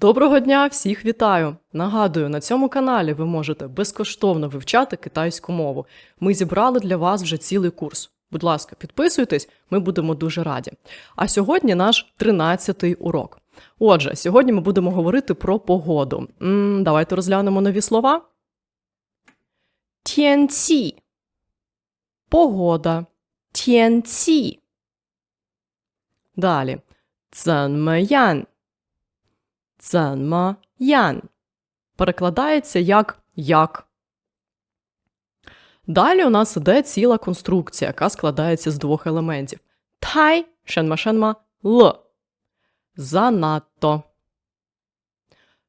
Доброго дня, всіх вітаю! Нагадую, на цьому каналі ви можете безкоштовно вивчати китайську мову. Ми зібрали для вас вже цілий курс. Будь ласка, підписуйтесь, ми будемо дуже раді. А сьогодні наш 13-й урок. Отже, сьогодні ми будемо говорити про погоду. м давайте розглянемо нові слова. Тянці. Погода. Тянці. Далі. Ценмеян. Ценмаян. Перекладається як як. Далі у нас іде ціла конструкція, яка складається з двох елементів. Тай, шенма шенма, л. Занадто.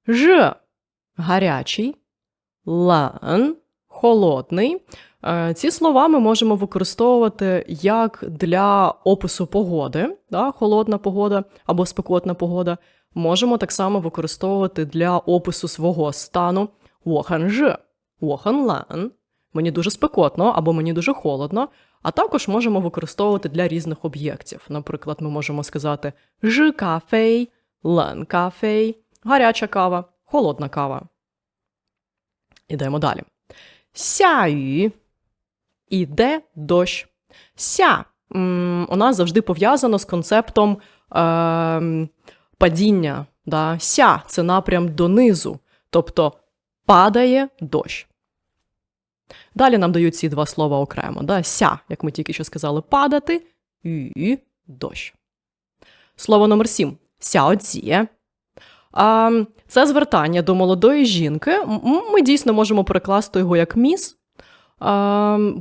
Ж. Гарячий. Лен. Холодний. Е, Ці слова ми можемо використовувати як для опису погоди, да, холодна погода або спекотна погода можемо так само використовувати для опису свого стану «воханжи», «воханлан», мені дуже спекотно або мені дуже холодно, а також можемо використовувати для різних об'єктів. Наприклад, ми можемо сказати ж кафей, лен кафей, гаряча кава, холодна кава. Ідемо далі. Сяю іде дощ. Ся у нас завжди пов'язано з концептом е, падіння. Да? Ся це напрям донизу, тобто падає дощ. Далі нам дають ці два слова окремо. Да? Ся, як ми тільки що сказали, падати, ю дощ. Слово номер сім сяоціє. А, Це звертання до молодої жінки. Ми дійсно можемо перекласти його як міс.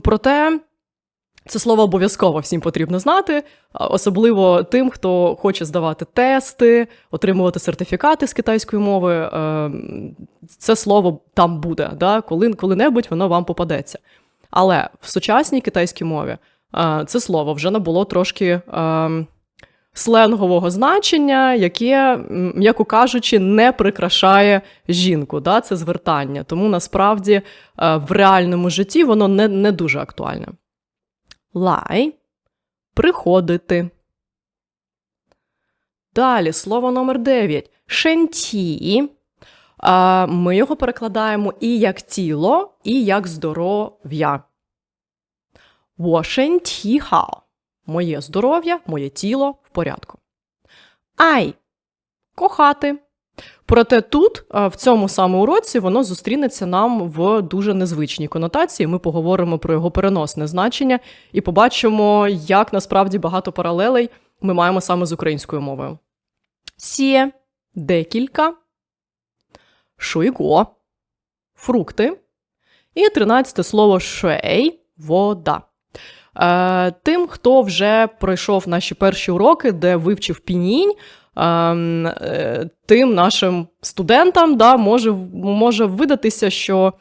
Проте це слово обов'язково всім потрібно знати, особливо тим, хто хоче здавати тести, отримувати сертифікати з китайської мови. Е, Це слово там буде, да? коли, коли-небудь воно вам попадеться. Але в сучасній китайській мові е, це слово вже набуло трошки е, сленгового значення, яке, м'яко кажучи, не прикрашає жінку. Да? Це звертання. Тому насправді е, в реальному житті воно не, не дуже актуальне. Лай приходити. Далі слово номер 9. Шенті. Ми його перекладаємо і як тіло, і як здоров'я. Wo шенті хао. Моє здоров'я, моє тіло в порядку. Ай кохати. Проте тут, в цьому самому уроці, воно зустрінеться нам в дуже незвичній конотації. Ми поговоримо про його переносне значення і побачимо, як насправді багато паралелей ми маємо саме з українською мовою. Сє декілька, шуйго фрукти. І тринадцяте слово шей вода. Е, тим, хто вже пройшов наші перші уроки, де вивчив пінінь, е, тим нашим студентам да, може, може видатися, що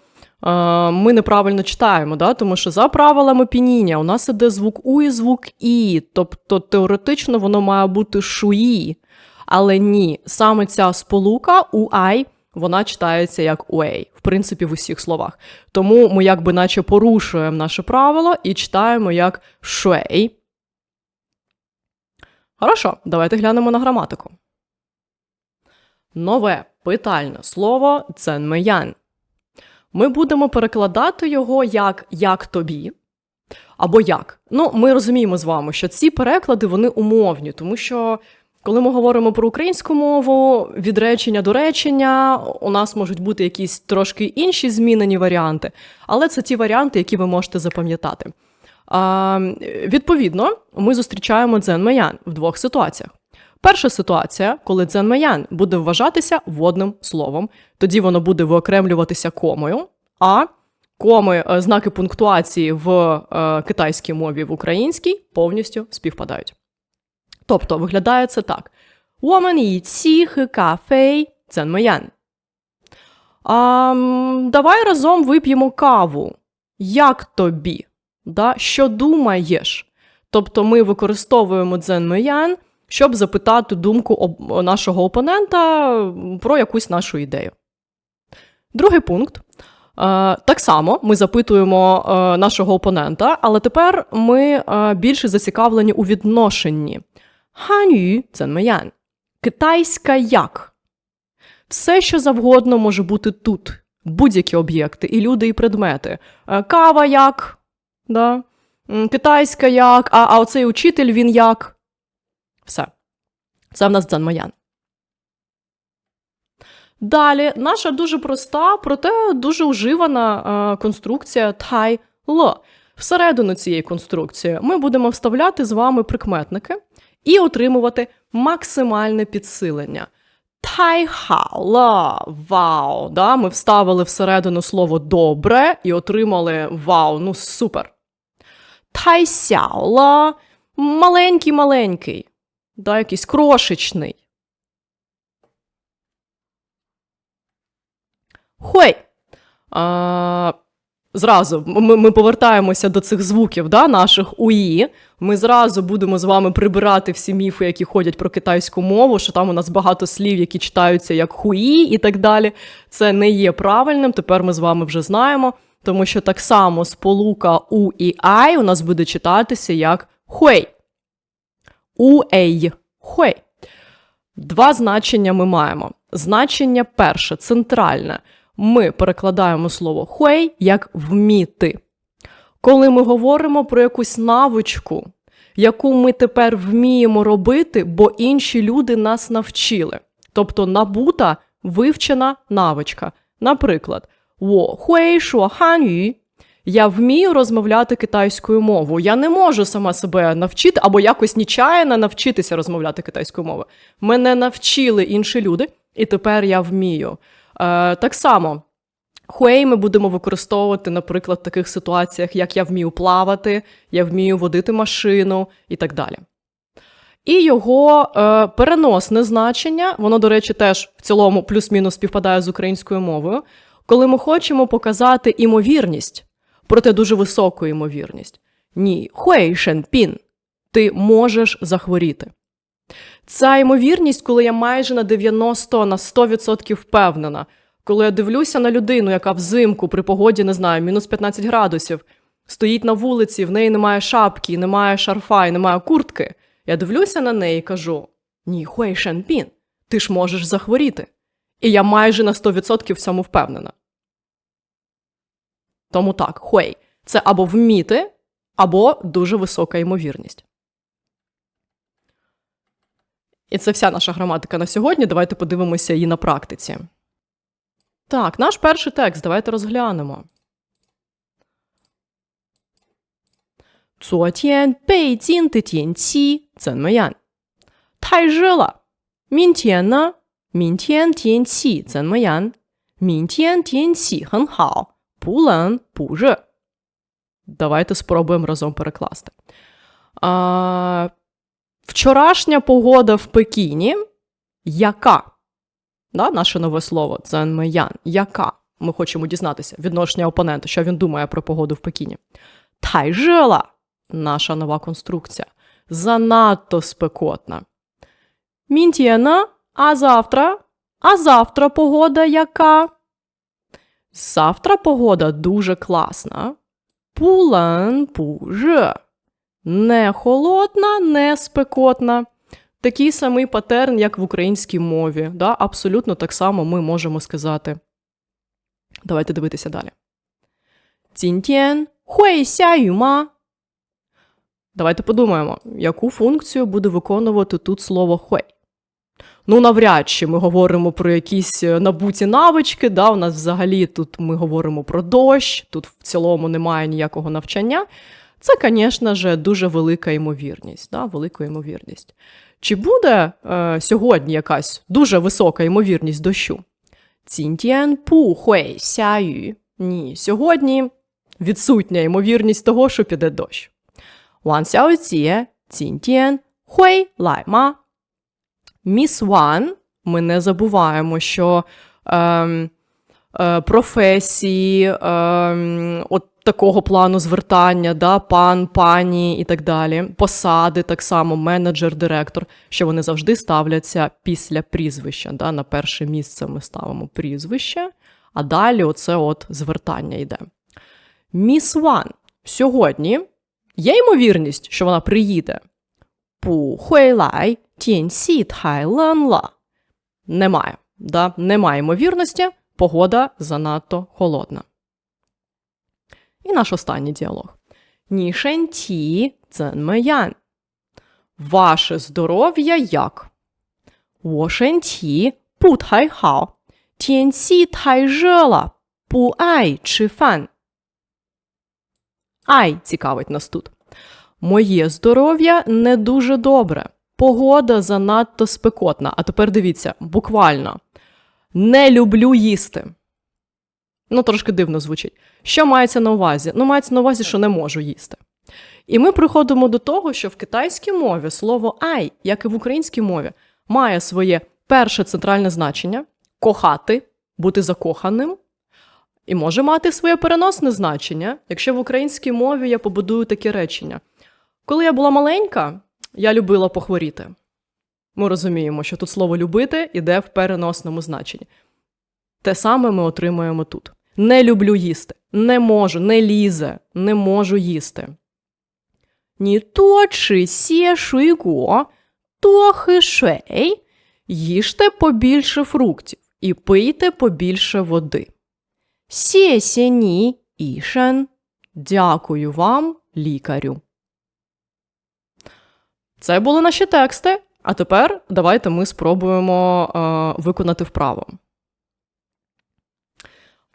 е, ми неправильно читаємо, да, тому що за правилами пініння у нас іде звук У і звук І, тобто теоретично воно має бути шуї. Але ні, саме ця сполука уай, вона читається як уей, в принципі, в усіх словах. Тому ми якби наче порушуємо наше правило і читаємо як шуей. Хорошо, давайте глянемо на граматику. Нове питальне слово ценмеян. Ми будемо перекладати його як як тобі. Або як. Ну, ми розуміємо з вами, що ці переклади вони умовні, тому що коли ми говоримо про українську мову, від речення до речення у нас можуть бути якісь трошки інші змінені варіанти, але це ті варіанти, які ви можете запам'ятати. А, Відповідно, ми зустрічаємо дзен маян в двох ситуаціях. Перша ситуація, коли дзен маян буде вважатися водним словом, тоді воно буде виокремлюватися комою, а коми е, знаки пунктуації в е, китайській мові в українській повністю співпадають. Тобто виглядає це так: Woman ці кафей дзен маян. Давай разом вип'ємо каву. Як тобі? Да? Що думаєш? Тобто ми використовуємо дзен меян, щоб запитати думку нашого опонента про якусь нашу ідею. Другий пункт. Е, Так само ми запитуємо е, нашого опонента, але тепер ми е, більше зацікавлені у відношенні. Ханю – це меян. Китайська як. Все, що завгодно може бути тут. Будь-які об'єкти, і люди, і предмети. Кава як, да? Китайська як, а, а оцей учитель він як. Все. Це в нас дзанмоян. Далі, наша дуже проста, проте дуже уживана е, конструкція тай ло. Всередину цієї конструкції ми будемо вставляти з вами прикметники і отримувати максимальне підсилення. Тайхала, вау. Да? Ми вставили всередину слово добре і отримали вау, ну супер. Тайсяла, маленький-маленький, да, якийсь крошечний. Хуй. А, зразу ми, ми повертаємося до цих звуків да, наших УІ. Ми зразу будемо з вами прибирати всі міфи, які ходять про китайську мову, що там у нас багато слів, які читаються як хуї і так далі. Це не є правильним. Тепер ми з вами вже знаємо, тому що так само сполука У і Ай у нас буде читатися як хуй. У-ей. Хуй. Два значення ми маємо. Значення перше, центральне. Ми перекладаємо слово хуей як вміти. Коли ми говоримо про якусь навичку, яку ми тепер вміємо робити, бо інші люди нас навчили. Тобто набута вивчена навичка. Наприклад, «Wo hui shuo хан'ю» я вмію розмовляти китайською мовою. Я не можу сама себе навчити або якось нічаянно навчитися розмовляти китайською мовою. Мене навчили інші люди, і тепер я вмію. Е, так само. Хуей ми будемо використовувати, наприклад, в таких ситуаціях, як я вмію плавати, я вмію водити машину і так далі. І його е, переносне значення, воно, до речі, теж в цілому плюс-мінус співпадає з українською мовою, коли ми хочемо показати імовірність, проте дуже високу імовірність. Ні, хуей пін, ти можеш захворіти. Ця ймовірність, коли я майже на 90 на 100% впевнена, коли я дивлюся на людину, яка взимку при погоді, не знаю, мінус 15 градусів, стоїть на вулиці, в неї немає шапки, немає шарфа і немає куртки, я дивлюся на неї і кажу: Ні, хуей шенпін, ти ж можеш захворіти. І я майже на 100% в цьому впевнена. Тому так, хуей це або вміти, або дуже висока ймовірність. І це вся наша граматика на сьогодні. Давайте подивимося її на практиці. Так, наш перший текст. Давайте розглянемо. Цуат'єн Бейцін Цен Маян. Тай. Мінт'єна 明天呢？明天天气怎么样？明天天气很好，不冷不热。Давайте спробуємо разом перекласти. А, Вчорашня погода в Пекіні яка? Да, Наше нове слово ценмеян. Яка? Ми хочемо дізнатися відношення опонента, що він думає про погоду в Пекіні. Тайжела наша нова конструкція. Занадто спекотна. Мінтєна, а завтра? А завтра погода яка? Завтра погода дуже класна. Пулан пуже. Не холодна, не спекотна. Такий самий патерн, як в українській мові. Да? Абсолютно так само ми можемо сказати. Давайте дивитися далі. Цінтєн хуйся. Давайте подумаємо, яку функцію буде виконувати тут слово хуй. Ну, навряд чи ми говоримо про якісь е, набуті навички. Да? У нас взагалі тут ми говоримо про дощ, тут в цілому немає ніякого навчання. Це, звісно ж, дуже велика ймовірність. Да? Велика ймовірність. Чи буде е, сьогодні якась дуже висока ймовірність дощу? Цінтєн пу хуей сяю. Ні, сьогодні відсутня ймовірність того, що піде дощ. Ван сяоціє, цінтєн хуей лайма. Міс Ван, ми не забуваємо, що е, е, професії, е, от такого плану звертання, да, пан, пані і так далі, посади, так само, менеджер, директор, що вони завжди ставляться після прізвища. Да, На перше місце ми ставимо прізвище, а далі оце от звертання йде. Міс Ван сьогодні є ймовірність, що вона приїде. Пу хуйлай тінсі тайланла. Немає. Да? Немає ймовірності, погода занадто холодна. І наш останній діалог. Ні шенті цен Ваше здоров'я як? 我身体不太好，天气太热了，不爱吃饭。Ай, цікавить нас тут. Моє здоров'я не дуже добре. Погода занадто спекотна. А тепер дивіться, буквально не люблю їсти. Ну, трошки дивно звучить. Що мається на увазі? Ну, мається на увазі, що не можу їсти. І ми приходимо до того, що в китайській мові слово ай, як і в українській мові, має своє перше центральне значення кохати, бути закоханим, і може мати своє переносне значення, якщо в українській мові я побудую таке речення. Коли я була маленька, я любила похворіти. Ми розуміємо, що тут слово любити іде в переносному значенні. Те саме ми отримуємо тут. Не люблю їсти, не можу, не лізе, не можу їсти. Ні то чи то хишей, їжте побільше фруктів і пийте побільше води. Сєсєні ішен. Дякую вам, лікарю. Це були наші тексти. А тепер давайте ми спробуємо е, виконати вправо.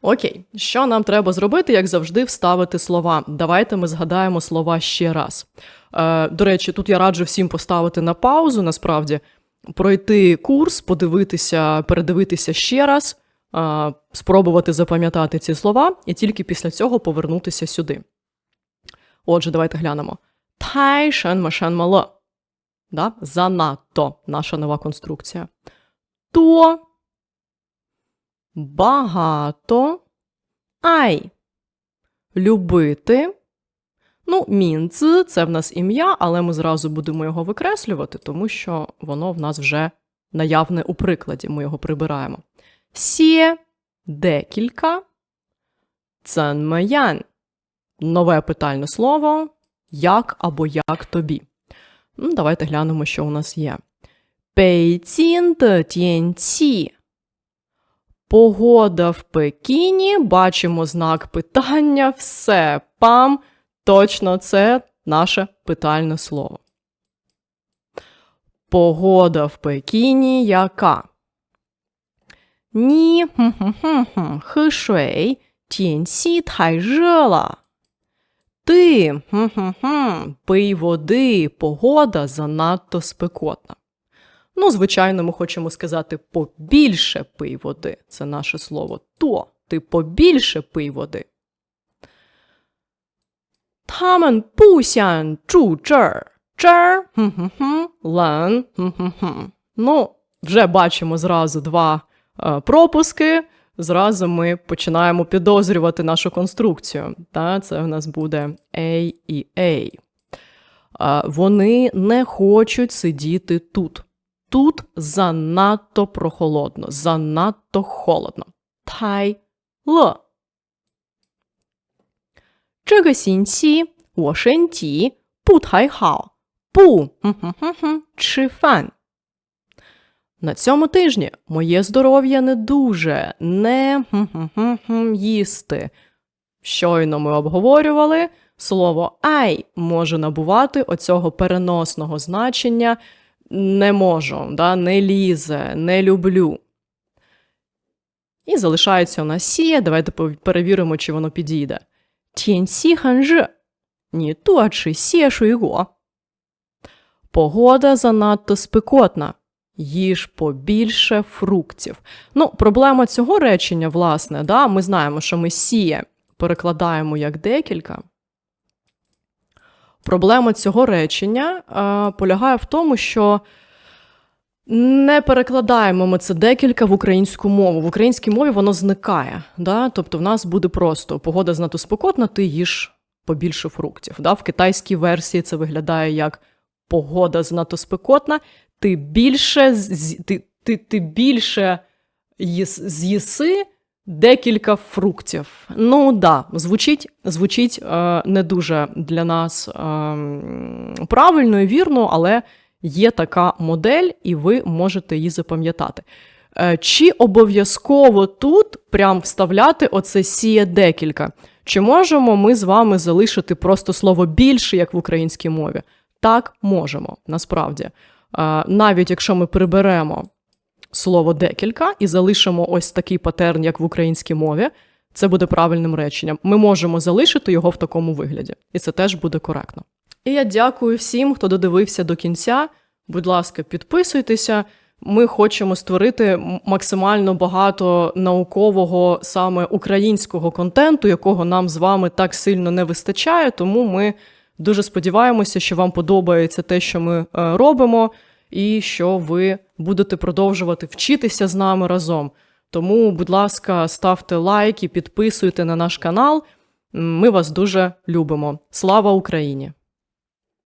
Окей, що нам треба зробити, як завжди, вставити слова. Давайте ми згадаємо слова ще раз. Е, До речі, тут я раджу всім поставити на паузу, насправді, пройти курс, подивитися, передивитися ще раз, е, спробувати запам'ятати ці слова, і тільки після цього повернутися сюди. Отже, давайте глянемо. Тай шен машен мало. Да? Занадто наша нова конструкція. То багато ай. Любити. Ну, мінци це в нас ім'я, але ми зразу будемо його викреслювати, тому що воно в нас вже наявне у прикладі. Ми його прибираємо. Сє декілька. Ценмеян. Нове питальне слово. Як або як тобі. Ну, Давайте глянемо, що у нас є. Пейцін тянці. Погода в Пекіні. Бачимо знак питання. Все. Пам. Точно це наше питальне слово. Погода в Пекіні яка? Ні, хишуй, тянці тай жила. Ти хм-хм-хм, пий води, погода занадто спекотна. Ну, звичайно, ми хочемо сказати побільше пий води. Це наше слово то. Ти побільше пий води. Тамен пусян чу чер. Чер лен. Ну, вже бачимо зразу два е, пропуски зразу ми починаємо підозрювати нашу конструкцію. Та? Це в нас буде A і A. Вони не хочуть сидіти тут. Тут занадто прохолодно, занадто холодно. Тай ле. 这个星期我身体不太好，不吃饭。 на цьому тижні моє здоров'я не дуже не їсти. Щойно ми обговорювали, слово ай може набувати оцього переносного значення не можу, да, не лізе, не люблю. І залишається у нас сіє. Давайте перевіримо, чи воно підійде. Тяньсі ханжи. Ні то чи сіє шуйго. Погода занадто спекотна їж побільше фруктів. Ну, проблема цього речення, власне, да, ми знаємо, що ми сіє перекладаємо як декілька. Проблема цього речення е, полягає в тому, що не перекладаємо ми це декілька в українську мову. В українській мові воно зникає. Да? Тобто в нас буде просто погода знато спекотна, ти їж побільше фруктів. Да? В китайській версії це виглядає як погода знато спекотна, ти більше ти, ти, ти більше з'їси декілька фруктів. Ну да, звучить звучить е, не дуже для нас е, правильно і вірно, але є така модель, і ви можете її запам'ятати. Е, Чи обов'язково тут прям вставляти оце сіє декілька? Чи можемо ми з вами залишити просто слово більше, як в українській мові? Так, можемо, насправді. Е, Навіть якщо ми приберемо слово декілька і залишимо ось такий патерн, як в українській мові, це буде правильним реченням. Ми можемо залишити його в такому вигляді, і це теж буде коректно. І я дякую всім, хто додивився до кінця. Будь ласка, підписуйтеся. Ми хочемо створити максимально багато наукового саме українського контенту, якого нам з вами так сильно не вистачає. Тому ми дуже сподіваємося, що вам подобається те, що ми е, робимо, і що ви будете продовжувати вчитися з нами разом. Тому, будь ласка, ставте лайки, підписуйте на наш канал. Ми вас дуже любимо. Слава Україні!